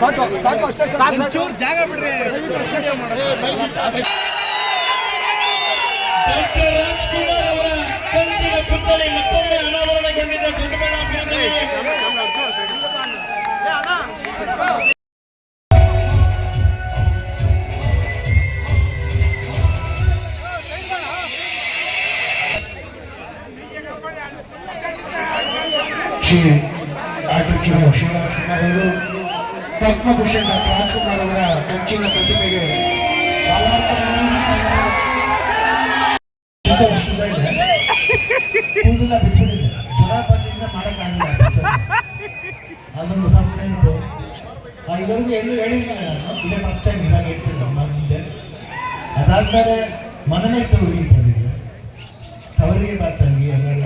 ಸಾಕು ಸಾಕು ಅಷ್ಟೇ ಸಾಕು. ಒಂಚೂರು ಜಾಗ ಬಿಡ್ರಿ. ಡಾಕ್ಟರ್ ರಾಜ್ಕುಮಾರ್ ಅವರ ಕಂಚಿನ ಪುತ್ಥಳಿ ಮತ್ತೊಮ್ಮೆ ಅನಾವರಣಗೊಂಡಿದೆ. ದೊಡ್ಡಬಳ್ಳಾಪುರದಲ್ಲಿ ಶ್ರೀ ಡಾಕ್ಟರ್ ಕುಮಾರ್ ಅವರು ಪದ್ಮಭೂಷಣ್ ರಾಜ್ಕುಮಾರ್ ಅವರ ಕಂಚಿನ ಪ್ರತಿಮೆಗೆ ಕೂದಲ ಬಿಟ್ಬಿಟ್ಟಿದೆ ಜ್ವರ ಬಂದಿಂದ ಮಾಡೋಕ್ಕಾಗಲ್ಲ ಅದೊಂದು ಫಸ್ಟ್ ಟೈಮ್ ಇದೊಂದು ಎಲ್ಲೂ ಹೇಳಿಲ್ಲ ನಾನು ಇದೇ ಫಸ್ಟ್ ಟೈಮ್ ಇವಾಗ ನಮ್ಮ ಮುಂದೆ ಅದಾದ್ಮೇಲೆ ಮನಮೇಶ್ವರ ಹುಡುಗಿ ಬಂದಿದ್ರು ಅವರಿಗೆ ಬರ್ತಾಂಗಿ ಎಲ್ಲ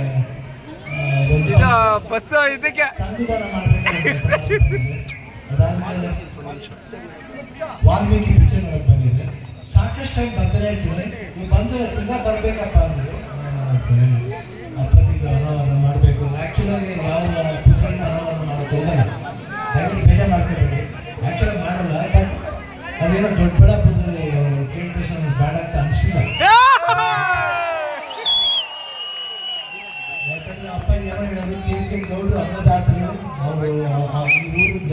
ಬಸ್ ಇದಕ್ಕೆ ವಾಲ್ಮೀಕಿ ಪಿಕ್ಚರ್ ನೋಡಕ್ ಬಂದಿದ್ದೆ ಸಾಕಷ್ಟು ಟೈಮ್ ಬರ್ತಾನೆ ಇರ್ತೀನಿ ನೀವು ಬಂದ್ರೆ ತಿರ್ಗಾ ಬರ್ಬೇಕಪ್ಪ ಅಂದರು. ಸರಿ. ಅಪ್ಪತ್ತಿಗೆ ಅನಾವರಣ ಮಾಡಬೇಕು. ಆ್ಯಕ್ಚುಲಾಗಿ ಯಾವ ಪುತ್ರನ ಅನಾವರಣ ಮಾಡಕ್ಕೆ ಹೋಗಲ್ಲ. ದಯವಿಟ್ಟು ಬೇಜಾರು ಮಾಡ್ಕೋಬೇಡಿ. ಆ್ಯಕ್ಚುಲಾಗಿ ಮಾಡಲ್ಲ ಬಟ್ ಅದೇನೋ ದೊಡ್ಡಬಳ್ಳಾಪುರದಲ್ಲಿ ಕೇಳಿದ ತಕ್ಷಣ ಬೇಡ ಅಂತ ಅನಿಸಿಲ್ಲ. ಯಾಕಂದ್ರೆ ಅಪ್ಪ ಏನೋ ಹೇಳೋದು ಕೆ ಸಿ ಗೌಡ್ರು ಅನ್ನದಾತರು, ಅವರು ಈ ಊರಿನ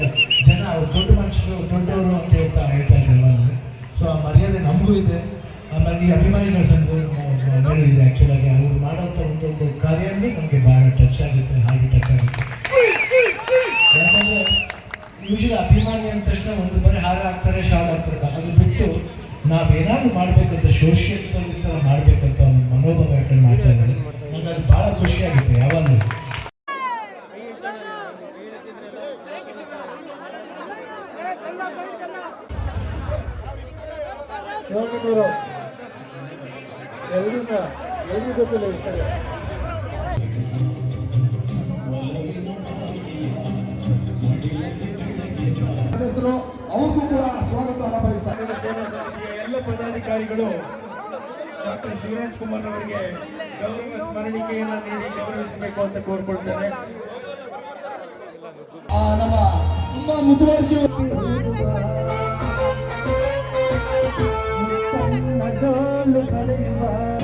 ನಮಗೂ ಇದೆ ಆಮೇಲೆ ಈ ಅಭಿಮಾನಿಗಳ ಸಂಘ ಇದೆ ಆ್ಯಕ್ಚುಲಾಗಿ ಅವ್ರು ಮಾಡೋಂಥ ಒಂದೊಂದು ಕಾರ್ಯ ನಮಗೆ ಭಾಳ ಟಚ್ ಆಗುತ್ತೆ ಹಾಗೆ ಟಚ್ ಆಗುತ್ತೆ ಯಾಕಂದ್ರೆ ಅಭಿಮಾನಿ ಅಂದ ತಕ್ಷಣ ಒಂದು ಬಾರಿ ಹಾರ ಹಾಕ್ತಾರೆ ಶಾಲ್ ಹಾಕ್ತಾರೆ ಅದು ಬಿಟ್ಟು ನಾವೇನಾದ್ರು ಮಾಡ್ಬೇಕಂತ ಸೋಷಿಯಲ್ ಸರ್ವಿಸ್ ಥರ ಮಾಡ್ಬೇಕಂತ ಒಂದು ಮನೋಭಾವ ಇಟ್ಕೊಂಡು ಮಾಡ್ತಾ ಇದ್ದಾರೆ ನನಗೆ ಅದು ಭಾಳ ಖುಷಿ ಆಗುತ್ತೆ ಯಾವಾಗಲೂ ಯೋಗದವರು ಎಲ್ಲರನ್ನ ಎಲ್ಲರ ಜೊತೆಲಿ ಇರ್ತಾರೆ ಸದಸ್ಯರು ಅವ್ರಿಗೂ ಕೂಡ ಸ್ವಾಗತವನ್ನು ಬಯಸ್ತಾರೆ ಸಮಿತಿಯ ಎಲ್ಲ ಪದಾಧಿಕಾರಿಗಳು ಡಾಕ್ಟರ್ ಶಿವರಾಜ್ ಕುಮಾರ್ ಅವರಿಗೆ ಗೌರವ ಸ್ಮರಣಿಕೆಯನ್ನು ನೀಡಿ ಗೌರವಿಸಬೇಕು ಅಂತ ಕೋರ್ಕೊಳ್ತೇನೆ. ಆ, ನಮ್ಮ ತುಂಬಾ ಮುತುವರ್ಜಿ look at it,